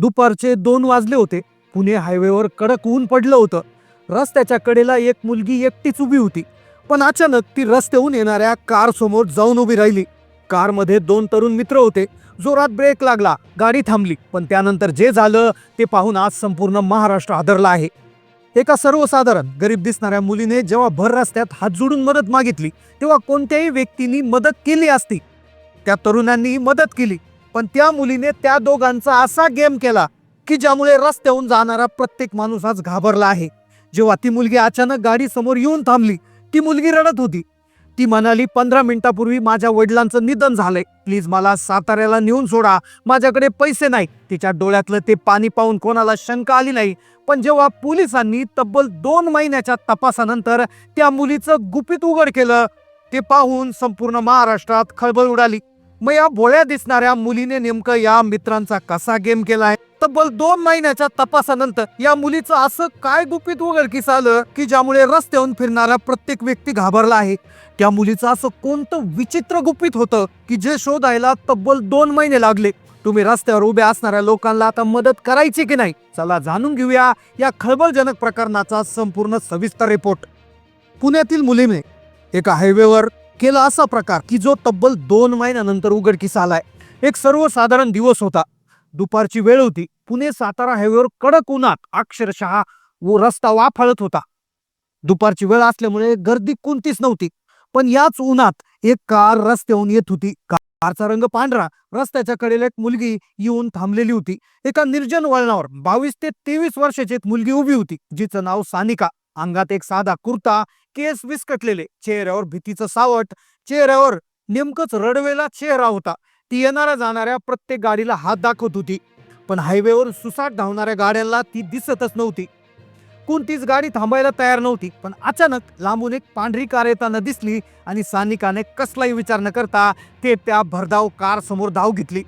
दुपारचे दोन वाजले होते. पुणे हायवेवर कडक ऊन पडलं होतं. रस्त्याच्या कडेला एक मुलगी एकटीच उभी होती. पण अचानक ती रस्त्याहून येणाऱ्या कार समोर जाऊन उभी राहिली. कारमध्ये दोन तरुण मित्र होते. जोरात ब्रेक लागला. गाडी थांबली. पण त्यानंतर जे झालं ते पाहून आज संपूर्ण महाराष्ट्र हादरला आहे. एका सर्वसाधारण गरीब दिसणाऱ्या मुलीने जेव्हा भर रस्त्यात हात जोडून मदत मागितली तेव्हा कोणत्याही व्यक्तींनी मदत केली असती. त्या तरुणांनी मदत केली. पण त्या मुलीने त्या दोघांचा असा गेम केला की ज्यामुळे रस्त्याहून जाणारा प्रत्येक माणूस आज घाबरला आहे. जेव्हा ती मुलगी अचानक गाडी समोर येऊन थांबली ती मुलगी रडत होती. ती म्हणाली पंधरा मिनिटापूर्वी माझ्या वडिलांचं निधन झालंय. प्लीज मला साताऱ्याला नेऊन सोडा. माझ्याकडे पैसे नाही. तिच्या डोळ्यातलं ते पाणी पाहून कोणाला शंका आली नाही. पण जेव्हा पोलिसांनी तब्बल दोन महिन्याच्या तपासानंतर त्या मुलीचं गुपित उघड केलं ते पाहून संपूर्ण महाराष्ट्रात खळबळ उडाली. मग या भोळ्या दिसणाऱ्या मुलीने नेमकं या मित्रांचा कसा गेम केलाय? तब्बल दोन महिन्याच्या तपासानंतर या मुलीचं असं काय गुपित उघडकीस आलं की ज्यामुळे रस्त्याहून फिरणारा प्रत्येक व्यक्ती घाबरला आहे? त्या मुलीचं असं कोणतं विचित्र गुपित होतं की जे शोधायला तब्बल दोन महिने लागले? तुम्ही रस्त्यावर उभ्या असणाऱ्या लोकांना आता मदत करायची की नाही? चला जाणून घेऊया या खळबळजनक प्रकरणाचा संपूर्ण सविस्तर रिपोर्ट पुण्यातील मुलीने एका हायवेवर केला असा प्रकार की जो तब्बल दोन महिन्यानंतर उघडकीस आलाय एक सर्वसाधारण दिवस होता. दुपारची वेळ होती. पुणे सातारा हायवेवर कडक उन्हात अक्षरशः व रस्ता वाफाळत होता. दुपारची वेळ असल्यामुळे गर्दी कोणतीच नव्हती. पण याच उन्हात एक कार रस्त्याहून येत होती. कारचा रंग पांढरा. रस्त्याच्या कडेला एक मुलगी येऊन थांबलेली होती. एका निर्जन वळणावर बावीस ते तेवीस वर्षाची एक मुलगी उभी होती. जिचं नाव सानिका. अंगात एक साधा कुर्ता केस विस्कटलेले. चेहऱ्यावर भीतीचं सावट. चेहऱ्यावर नेमकंच रडवेला चेहरा होता. ती येणाऱ्या जाणाऱ्या प्रत्येक गाडीला हात दाखवत होती. पण हायवेवर सुसाट धावणाऱ्या गाड्यांना ती दिसतच नव्हती. कोणतीच गाडी थांबायला तयार नव्हती. पण अचानक लांबून एक पांढरी कार येताना दिसली आणि सानिकाने कसलाही विचार न करता ते त्या भरधाव कार समोर धाव घेतली.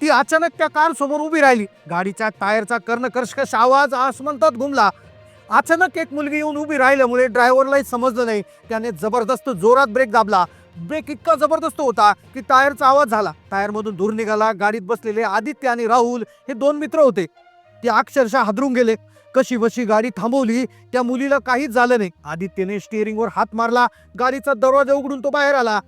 ती अचानक त्या कार समोर उभी राहिली. गाडीच्या टायरचा कर्णकर्षकश आवाज आसमंतात घुमला. अचानक एक मुलगी येऊन उभी राहिल्यामुळे ड्रायव्हरलाही समजलं नाही. त्याने जबरदस्त जोरात ब्रेक दाबला. ब्रेक इतका जबरदस्त होता की टायरचा आवाज झाला. टायरमधून धूर निघाला. गाडीत बसलेले आदित्य आणि राहुल हे दोन मित्र होते. ते अक्षरशः हादरून गेले. कशी बशी गाडी थांबवली. त्या मुलीला काहीच झालं नाही. आदित्यने स्टिअरिंगवर हात मारला. गाडीचा दरवाजा उघडून तो बाहेर आला.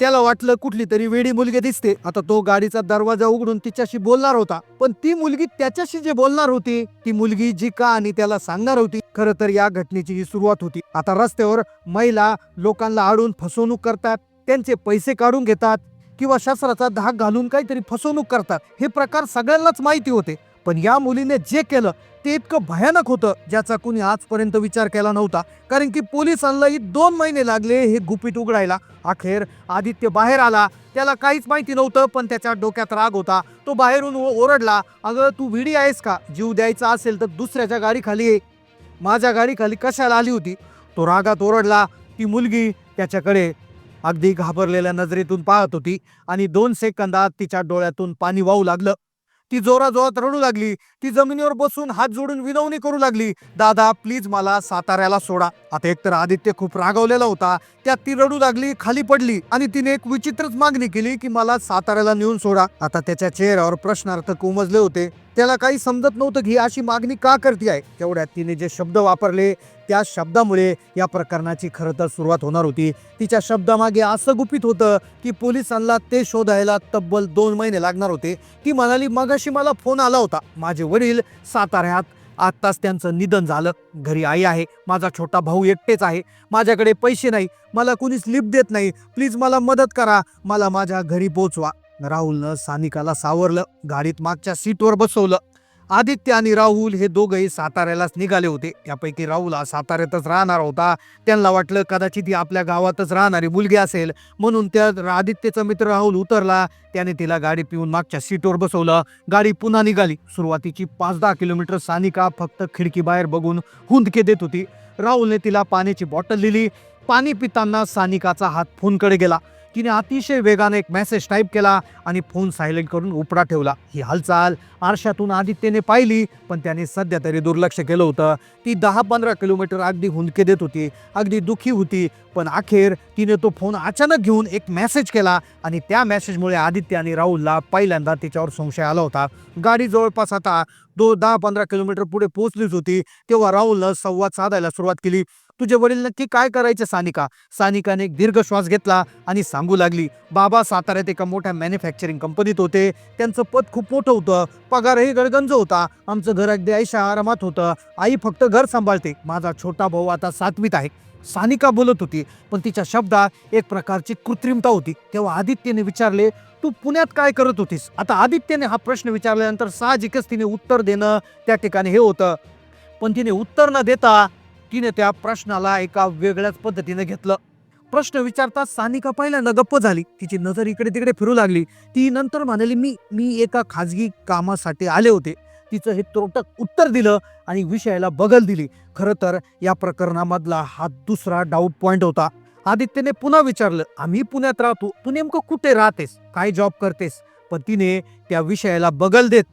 त्याला वाटलं कुठली तरी वेडी मुलगी दिसते. आता तो गाडीचा दरवाजा उघडून तिच्याशी बोलणार होता. पण ती मुलगी त्याच्याशी जे बोलणार होती ती मुलगी जी का आणि त्याला सांगणार होती खरं तर या घटनेची ही सुरुवात होती. आता रस्त्यावर महिला लोकांना आडून फसवणूक करतात त्यांचे पैसे काढून घेतात किंवा शस्त्राचा धाक घालून काहीतरी फसवणूक करतात. हे प्रकार सगळ्यांनाच माहिती होते. पण या मुलीने जे केलं ते इतकं भयानक होतं ज्याचा कुणी आजपर्यंत विचार केला नव्हता. कारण की पोलिसांनाही दोन महिने लागले हे गुपित उघडायला. अखेर आदित्य बाहेर आला. त्याला काहीच माहिती नव्हतं पण त्याच्या डोक्यात राग होता. तो बाहेरून ओरडला अगं तू विडी आहेस का? जीव द्यायचा असेल तर दुसऱ्याच्या गाडीखाली ये. माझ्या गाडीखाली कशाला आली होती? तो रागात ओरडला ती मुलगी त्याच्याकडे. अगदी घाबरलेल्या नजरेतून पाहत होती आणि दोन सेकंदात तिच्या डोळ्यातून पाणी वाहू लागलं. ती जोराजोरात रडू लागली. ती जमिनीवर बसून हात जोडून विनवणी करू लागली. दादा प्लीज मला साताऱ्याला सोडा. आता एकतर आदित्य खूप रागवलेला होता. त्यात ती रडू लागली खाली पडली आणि तिने एक विचित्रच मागणी केली की मला साताऱ्याला नेऊन सोडा. आता त्याच्या चेहऱ्यावर प्रश्नार्थ कुमजले होते. त्याला काही समजत नव्हतं की अशी मागणी का करते आहे. तेवढ्यात तिने जे शब्द वापरले त्या शब्दामुळे या प्रकरणाची खरं तर सुरुवात होणार होती. तिच्या शब्दामागे असं गुपित होतं की पोलिसांना ते शोधायला तब्बल दोन महिने लागणार होते. ती म्हणाली मगाशी मला फोन आला होता. माझे वडील साताऱ्यात आत्ताच त्यांचं निधन झालं. घरी आई आहे. माझा छोटा भाऊ एकटेच आहे. माझ्याकडे पैसे नाही. मला कुणीच लिप देत नाही. प्लीज मला मदत करा. मला माझ्या घरी पोचवा. राहुलनं सानिकाला सावरलं. गाडीत मागच्या सीटवर बसवलं. आदित्य आणि राहुल हे दोघंही साताऱ्यालाच निघाले होते. त्यापैकी राहुल हा साताऱ्यातच राहणार होता. त्यांना वाटलं कदाचित ही आपल्या गावातच राहणारी मुलगी असेल. म्हणून त्या आदित्यचा मित्र राहुल उतरला. त्याने तिला गाडी पिऊन मागच्या सीटवर बसवलं. गाडी पुन्हा निघाली. सुरुवातीची पाच दहा किलोमीटर सानिका फक्त खिडकी बाहेर बघून हुंदके देत होती. राहुलने तिला पाण्याची बॉटल दिली. पाणी पिताना सानिकाचा हात फोनकडे गेला. तिने अतिशय वेगाने एक मेसेज टाईप केला आणि फोन सायलेंट करून उपडा ठेवला. ही हालचाल आरशातून आदित्यने पाहिली पण त्याने सध्या तरी दुर्लक्ष केलं होतं. ती दहा पंधरा किलोमीटर अगदी हुंदके देत होती अगदी दुखी होती पण अखेर तिने तो फोन अचानक घेऊन एक मेसेज केला आणि त्या मेसेजमुळे आदित्य आणि राहुलला पहिल्यांदा तिच्यावर संशय आला होता. गाडी जवळपास आता दो दहा पंधरा किलोमीटर पुढे पोहोचलीच होती तेव्हा राहुलनं संवाद साधायला सुरुवात केली. तुझे वडील नक्की काय करायचे सानिका? सानिकाने एक दीर्घ श्वास घेतला आणि सांगू लागली बाबा साताऱ्यात एका मोठ्या मॅन्युफॅक्चरिंग कंपनीत होते. त्यांचं पद खूप मोठं होतं. पगारही गडगंज होता. आमचं घर अगदी आईशा आरामात होतं. आई फक्त घर सांभाळते. माझा छोटा भाऊ आता सातवीत आहे. सानिका बोलत होती पण तिच्या शब्दात एक प्रकारची कृत्रिमता होती. तेव्हा आदित्यने विचारले तू पुण्यात काय करत होतीस? आता आदित्यने हा प्रश्न विचारल्यानंतर साहजिकच तिने उत्तर देणं त्या ठिकाणी हे होतं. पण तिने उत्तर न देता तिने त्या प्रश्नाला एका वेगळ्याच पद्धतीने घेतलं. प्रश्न विचारता सानिका पहिल्यांदा गप्प झाली. तिची नजर इकडे तिकडे फिरू लागली. ती नंतर म्हणाली मी मी एका खाजगी कामासाठी आले होते. तिचं हे त्रोटक उत्तर दिलं आणि विषयाला बगल दिली. खरं तर या प्रकरणामधला हा दुसरा डाऊट पॉइंट होता. आदित्यने पुन्हा विचारलं आम्ही पुण्यात राहतो. तू नेमकं कुठे राहतेस? काय जॉब करतेस? पण तिने त्या विषयाला बगल देत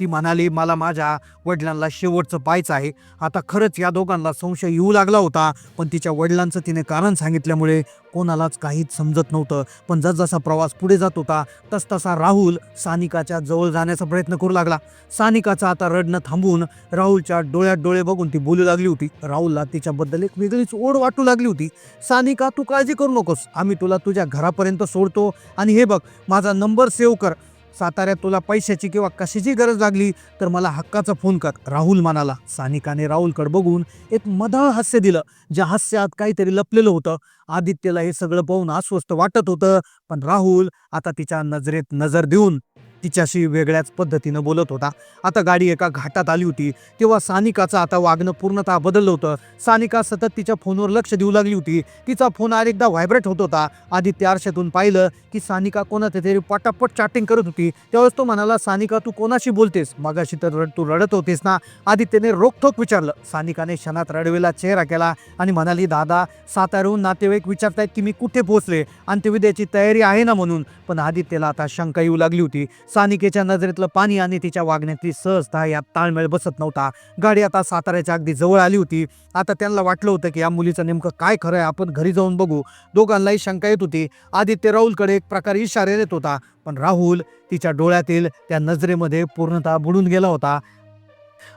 ती म्हणाली मला माझ्या वडिलांना शेवटचं पाहायचं आहे. आता खरंच या दोघांना संशय येऊ लागला होता पण तिच्या वडिलांचं तिने कारण सांगितल्यामुळे कोणालाच काहीच समजत नव्हतं. पण जसजसा प्रवास पुढे जात होता तसतसा राहुल सानिकाच्या जवळ जाण्याचा प्रयत्न करू लागला. सानिकाचं आता रडणं थांबून राहुलच्या डोळ्यात डोळे बघून ती बोलू लागली होती. राहुलला तिच्याबद्दल एक वेगळीच ओढ वाटू लागली होती. सानिका तू काळजी करू नकोस. आम्ही तुला तुझ्या घरापर्यंत सोडतो. आणि हे बघ माझा नंबर सेव्ह कर. साताऱ्यात तुला पैशाची किंवा कशाची गरज लागली तर मला हक्काचा फोन कर राहुल म्हणाला. सानिकाने राहुलकडे बघून एक मधाळ हास्य दिलं ज्या हास्यात काहीतरी लपलेलं होतं. आदित्यला हे सगळं पाहून अस्वस्थ वाटत होतं पण राहुल आता तिच्या नजरेत नजर देऊन तिच्याशी वेगळ्याच पद्धतीनं बोलत होता. आता गाडी एका घाटात आली होती. तेव्हा सानिकाचं आता वागणं पूर्णतः बदललं होतं. सानिका सतत तिच्या फोनवर लक्ष देऊ लागली होती. तिचा फोन अनेकदा व्हायब्रेट होत होता. आदित्य आरशातून पाहिलं की सानिका कोणाच्या तरी पटापट चॅटिंग करत होती. त्यावेळेस तो म्हणाला सानिका तू कोणाशी बोलतेस? मगाशी तर रड तू रडत होतीस ना? आदित्यने रोखोक विचारलं. सानिकाने क्षणात रडवेला चेहरा केला आणि म्हणाली दादा साताऱ्याहून नातेवाईक विचारतायत की मी कुठे पोहोचले? अंत्यविद्याची तयारी आहे ना म्हणून. पण आदित्यला आता शंका येऊ लागली होती. सानिकेच्या नजरेतलं पाणी आणि तिच्या वागण्यातली सहजता यात ताळमेळ बसत नव्हता. गाडी आता साताऱ्याच्या अगदी जवळ आली होती. आता त्यांना वाटलं होतं की या मुलीचं नेमकं काय खरं आहे आपण घरी जाऊन बघू. दोघांनाही शंका येत होती. आदित्य राहुलकडे एक प्रकारे इशारे देत होता. पण राहुल तिच्या डोळ्यातील त्या नजरेमध्ये पूर्णतः बुडून गेला होता.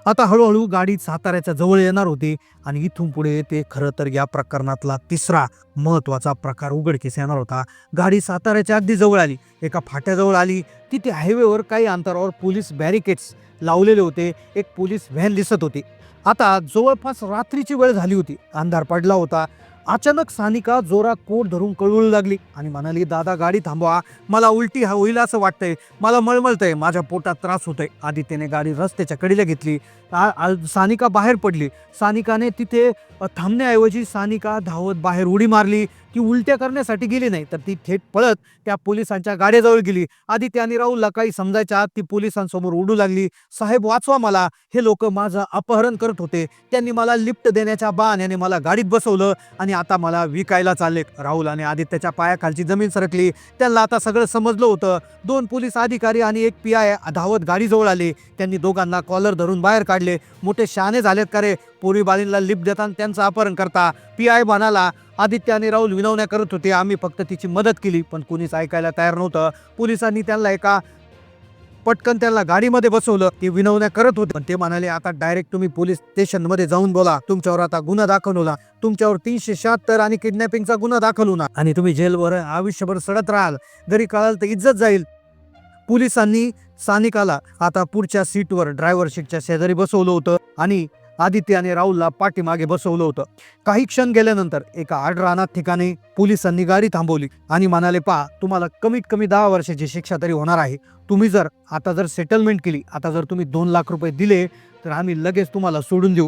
आता हळूहळू गाडी साताऱ्याच्या जवळ येणार होती आणि इथून पुढे ते खरं तर या प्रकरणातला तिसरा महत्त्वाचा प्रकार उघडकीस येणार होता. गाडी साताऱ्याच्या अगदी जवळ आली. एका फाट्याजवळ आली. तिथे हायवेवर काही अंतरावर पोलीस बॅरिकेड्स लावलेले होते. एक पोलीस व्हॅन दिसत होती. आता जवळपास रात्रीची वेळ झाली होती. अंधार पडला होता. अचानक सानिका जोरात पोट धरून कळवळू लागली आणि म्हणाली दादा गाडी थांबवा. मला उलटी हा होईल असं वाटतंय. मला मळमळतंय. माझ्या पोटात त्रास होतोय. आदित्यने गाडी रस्त्याच्या कडीला घेतली. सानिका बाहेर पडली. सानिकाने तिथे थांबण्याऐवजी सानिका धावत बाहेर उडी मारली. ती उलट्या करण्यासाठी गेली नाही. तर ती थेट पळत त्या पोलिसांच्या गाड्याजवळ गेली. आधी त्यांनी राहुलला काही समजायच्या आत ती पोलिसांसमोर उडू लागली. साहेब वाचवा मला. हे लोक माझं अपहरण करत होते. त्यांनी मला लिफ्ट देण्याच्या बहाण्याने मला गाडीत बसवलं आणि आता मला विकायला चालले राहुल आणि आदित्यच्या पायाखालची जमीन सरकली. त्यांना आता सगळं समजलं होतं. दोन पोलीस अधिकारी आणि एक पी आय धावत गाडीजवळ आले. त्यांनी दोघांना कॉलर धरून बाहेर काढले. मोठे शहाणे झालेत का रे? पूर्वी बालींना लिफ्ट देताना त्यांचं अपहरण करता. पी आय म्हणाला आदित्य आणि राहुल विनवण्या करत होते. आम्ही फक्त तिची मदत केली पण कुणीच ऐकायला तयार नव्हतं. पोलिसांनी त्यांना एका पटकन त्यांना गाडीमध्ये बसवलं. ते विनवण्या करत होते. पण ते म्हणाले आता डायरेक्ट तुम्ही पोलीस स्टेशनमध्ये जाऊन बोला. तुमच्यावर आता गुन्हा दाखल होला तुमच्यावर तीनशे शहात्तर आणि किडनॅपिंगचा गुन्हा दाखल होणार. आणि तुम्ही जेलवर आयुष्यभर सडत राहाल. जरी कळाल तर इज्जत जाईल. पोलिसांनी सानिकाला आता पुढच्या सीटवर ड्रायव्हर सीटच्या शेजारी बसवलं होतं. आणि आदित्याने राहुलला पाठीमागे बसवलं होतं. काही क्षण गेल्यानंतर एका आडरानात ठिकाणी पोलिसांनी गाडी थांबवली आणि म्हणाले पहा तुम्हाला कमीत कमी दहा वर्षाची शिक्षा तरी होणार आहे. तुम्ही जर आता जर सेटलमेंट केली आता जर तुम्ही दोन लाख रुपये दिले तर आम्ही लगेच तुम्हाला सोडून देऊ.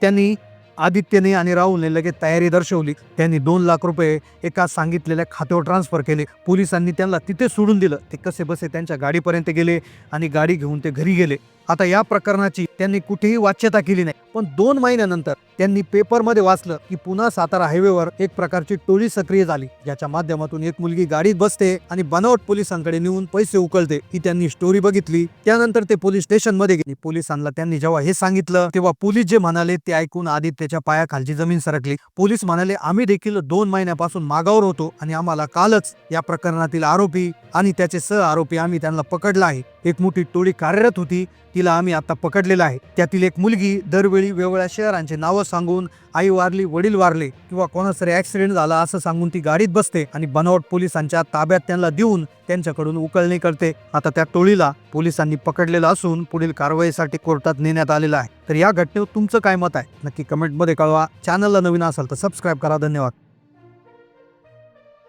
त्यांनी आदित्यने आणि राहुलने लगेच तयारी दर्शवली. त्यांनी दोन लाख रुपये एका सांगितलेल्या खात्यावर ट्रान्सफर केले. पोलिसांनी त्यांना तिथे सोडून दिलं. ते कसे बसे त्यांच्या गाडीपर्यंत गेले आणि गाडी घेऊन ते घरी गेले. आता या प्रकरणाची त्यांनी कुठेही वाच्यता केली नाही. पण दोन महिन्यानंतर त्यांनी पेपरमध्ये वाचलं की पुन्हा सातारा हायवेवर एक प्रकारची टोळी सक्रिय झाली ज्याच्या माध्यमातून एक मुलगी गाडीत बसते आणि बनावट पोलिसांकडे नेऊन पैसे उकळते. ही त्यांनी स्टोरी बघितली. त्यानंतर ते पोलीस स्टेशनमध्ये गेले. पोलिसांना त्यांनी जेव्हा हे सांगितलं तेव्हा पोलीस जे म्हणाले ते ऐकून आदित्यच्या पायाखालची जमीन सरकली. पोलीस म्हणाले आम्ही देखील दोन महिन्यापासून मागावर होतो आणि आम्हाला कालच या प्रकरणातील आरोपी आणि त्याचे सह आरोपी आम्ही त्यांना पकडला आहे. एक मोठी टोळी कार्यरत होती. तिला आम्ही आता पकडलेलं आहे. त्यातील एक मुलगी दरवेळी वेगवेगळ्या शहरांचे नावं सांगून आई वारली वडील वारले किंवा कोणाचा ऍक्सिडेंट झाला असं सांगून ती गाडीत बसते आणि बनावट पोलिसांच्या ताब्यात त्यांना देऊन त्यांच्याकडून उकळणी करते. आता त्या टोळीला पोलिसांनी पकडलेलं असून पुढील कारवाईसाठी कोर्टात नेण्यात आलेलं आहे. तर या घटनेवर तुमचं काय मत आहे? नक्की कमेंटमध्ये कळवा. चॅनलला नवीन असाल तर सबस्क्राईब करा. धन्यवाद.